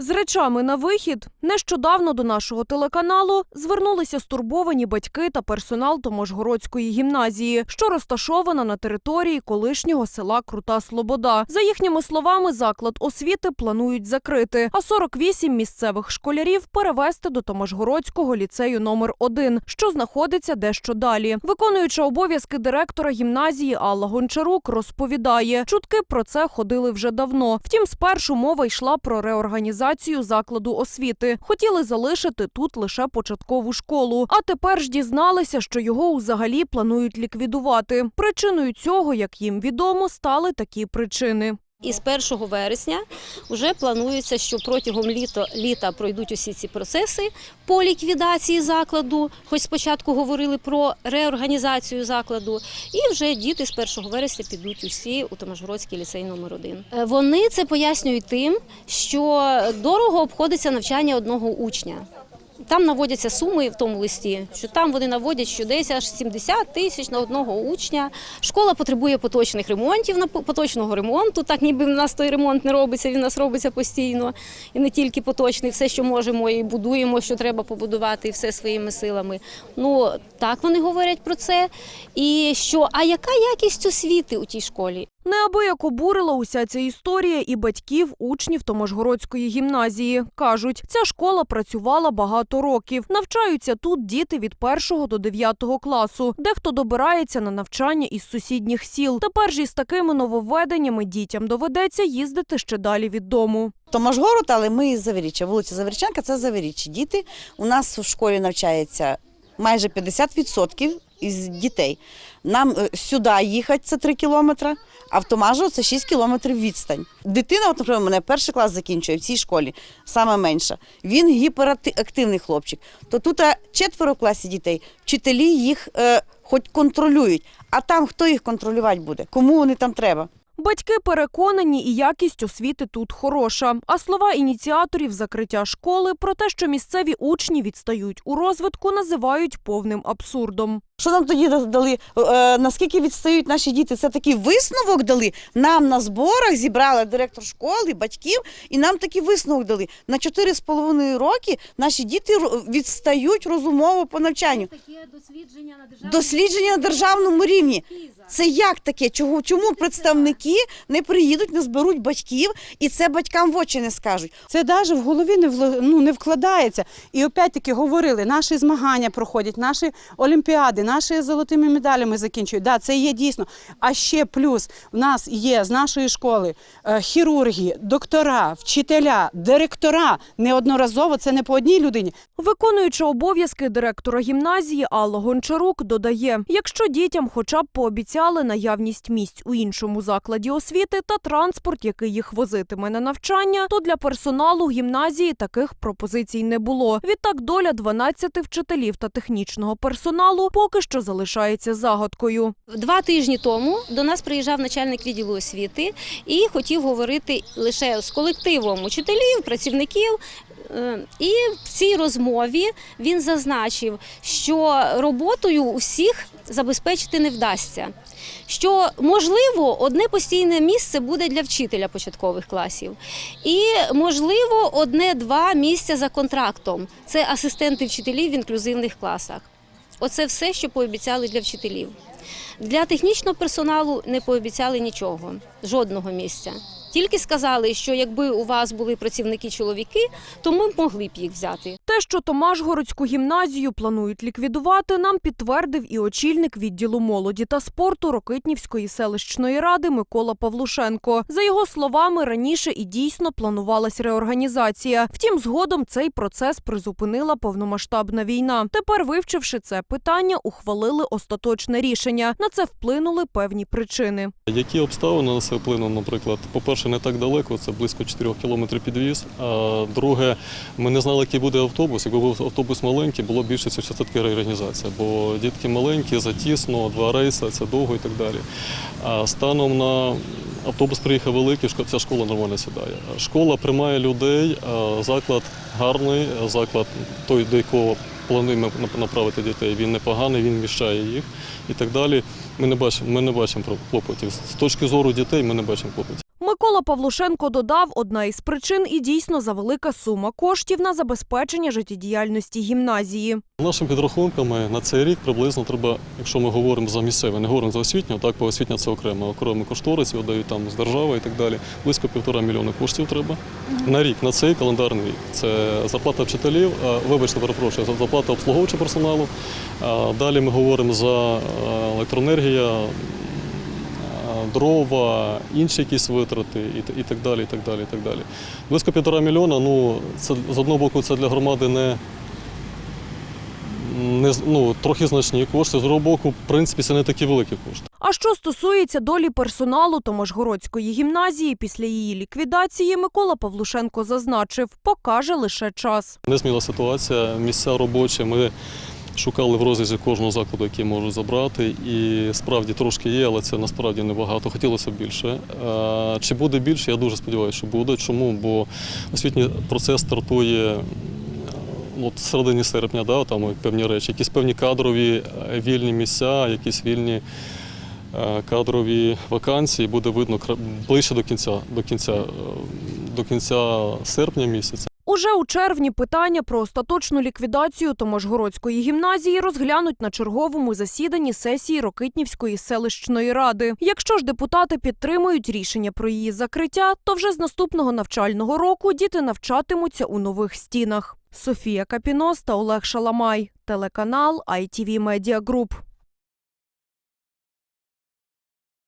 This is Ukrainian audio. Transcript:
З речами на вихід нещодавно до нашого телеканалу звернулися стурбовані батьки та персонал Томожгородської гімназії, що розташована на території колишнього села Крута Слобода. За їхніми словами, заклад освіти планують закрити, а 48 місцевих школярів перевести до Томожгородського ліцею номер 1 що знаходиться дещо далі. Виконуюча обов'язки директора гімназії Алла Гончарук розповідає, чутки про це ходили вже давно. Втім, спершу мова йшла про реорганізацію закладу освіти. Хотіли залишити тут лише початкову школу. А тепер ж дізналися, що його взагалі планують ліквідувати. Причиною цього, як їм відомо, стали такі причини. І з 1 вересня вже планується, що протягом літа, літа пройдуть усі ці процеси по ліквідації закладу. Хоч спочатку говорили про реорганізацію закладу, і вже діти з 1 вересня підуть усі у Томожгородський ліцей номер 1 Вони це пояснюють тим, що дорого обходиться навчання одного учня. Там наводяться суми в тому листі, що там вони наводять, що десь аж 70 тисяч на одного учня. Школа потребує поточних ремонтів, на поточного ремонту. Так ніби в нас той ремонт не робиться, він у нас робиться постійно. І не тільки поточний, все, що можемо, і будуємо, що треба побудувати, і все своїми силами. Ну так вони говорять про це. І що, а яка якість освіти у тій школі? Неабияк обурила уся ця історія і батьків учнів Томожгородської гімназії. Кажуть, ця школа працювала багато років. Навчаються тут діти від 1 до 9 класу. Дехто добирається на навчання із сусідніх сіл. Тепер ж із такими нововведеннями дітям доведеться їздити ще далі від дому. Томашгород, але ми із Завіріччя. Вулиця Завірченка це Завіріччя. Діти у нас в школі навчається майже 50% із дітей. Нам е, сюди їхати це 3 кілометри, а в Томажово це 6 кілометрів відстань. Дитина, от, наприклад, мене перший клас закінчує в цій школі, саме менша. Він гіперактивний хлопчик. То тут е, четверо в класі дітей, вчителі їх е, хоч контролюють, а там хто їх контролювати буде? Кому вони там треба? Батьки переконані, і якість освіти тут хороша. А слова ініціаторів закриття школи про те, що місцеві учні відстають у розвитку, називають повним абсурдом. Що нам тоді дали? Е, наскільки відстають наші діти? Це такий висновок дали. Нам на зборах зібрали директор школи, батьків, і нам такий висновок дали. На 4,5 роки наші діти відстають розумово по навчанню. Таке дослідження на державному Дослідження на державному рівні. Це як таке? Чого чому представники не приїдуть, не зберуть батьків і це батькам в очі не скажуть? Це навіть в голові не ну, не вкладається. І опять-таки говорили, наші змагання проходять, наші олімпіади, наші золотими медалями закінчують. Да, це є дійсно. А ще плюс в нас є з нашої школи е, хірурги, доктора, вчителя, директора. Неодноразово це не по одній людині. Виконуюча обов'язки директора гімназії Алла Гончарук додає: якщо дітям хоча б пообіцяли наявність місць у іншому закладі освіти та транспорт, який їх возитиме на навчання, то для персоналу гімназії таких пропозицій не було. Відтак доля 12 вчителів та технічного персоналу поки що залишається загадкою. Два тижні тому до нас приїжджав начальник відділу освіти і хотів говорити лише з колективом учителів, працівників. Е, І в цій розмові він зазначив, що роботою усіх забезпечити не вдасться. Що можливо одне постійне місце буде для вчителя початкових класів, і можливо одне-два місця за контрактом. Це асистенти вчителів в інклюзивних класах. Оце все, що пообіцяли для вчителів. Для технічного персоналу не пообіцяли нічого, жодного місця. Тільки сказали, що якби у вас були працівники-чоловіки, то ми могли б їх взяти. Що Томашгородську гімназію планують ліквідувати, нам підтвердив і очільник відділу молоді та спорту Рокитнівської селищної ради Микола Павлушенко. За його словами, раніше і дійсно планувалась реорганізація. Втім, згодом цей процес призупинила повномасштабна війна. Тепер, вивчивши це питання, ухвалили остаточне рішення. На це вплинули певні причини. Які обставини на це вплинули, наприклад, по-перше, не так далеко, це близько 4 кілометрів підвіз. А друге, ми не знали, який буде автобус. Якби був автобус маленький, було більше це все-таки реорганізація. Бо дітки маленькі, затісно, два рейси, це довго і так далі. А станом на автобус приїхав великий, ця школа нормально сідає. Школа приймає людей, заклад гарний, заклад той, до якого плануємо направити дітей. Він непоганий, він вміщає їх і так далі. Ми не бачимо, ми не бачимо клопотів. З точки зору дітей ми не бачимо клопотів. Микола Павлушенко додав, одна із причин і дійсно завелика сума коштів на забезпечення життєдіяльності гімназії. Нашими підрахунками на цей рік приблизно треба, якщо ми говоримо за місцеве, не говоримо за освітню, так, бо освітня це окремо, окремий кошторис, його дають там з держави і так далі. Близько півтора мільйона коштів треба на рік, на цей календарний рік. Це зарплата вчителів, вибачте, перепрошую, за- зарплата обслуговуючого персоналу. Далі ми говоримо за е, електроенергія, е, дрова, інші якісь витрати і, так далі. і так далі, і так далі. Близько півтора мільйона, ну, це, з одного боку, це для громади не не ну, трохи значні кошти. З другого боку, в принципі, це не такі великі кошти. А що стосується долі персоналу Томожгородської гімназії після її ліквідації, Микола Павлушенко зазначив, покаже лише час. Незміла ситуація, місця робочі. Ми шукали в розрізі кожного закладу, який можуть забрати. І справді трошки є, але це насправді небагато. Хотілося б більше. Е, Чи буде більше? Я дуже сподіваюся, що буде. Чому? Бо освітній процес стартує. ну, От середині серпня, да, там певні речі, якісь певні кадрові е, вільні місця, якісь вільні е, кадрові вакансії буде видно ближче до кінця, до кінця, е, до кінця серпня місяця. Уже у червні питання про остаточну ліквідацію Томожгородської гімназії розглянуть на черговому засіданні сесії Рокитнівської селищної ради. Якщо ж депутати підтримують рішення про її закриття, то вже з наступного навчального року діти навчатимуться у нових стінах. Софія Капінос та Олег Шаламай, телеканал ITV Media Group.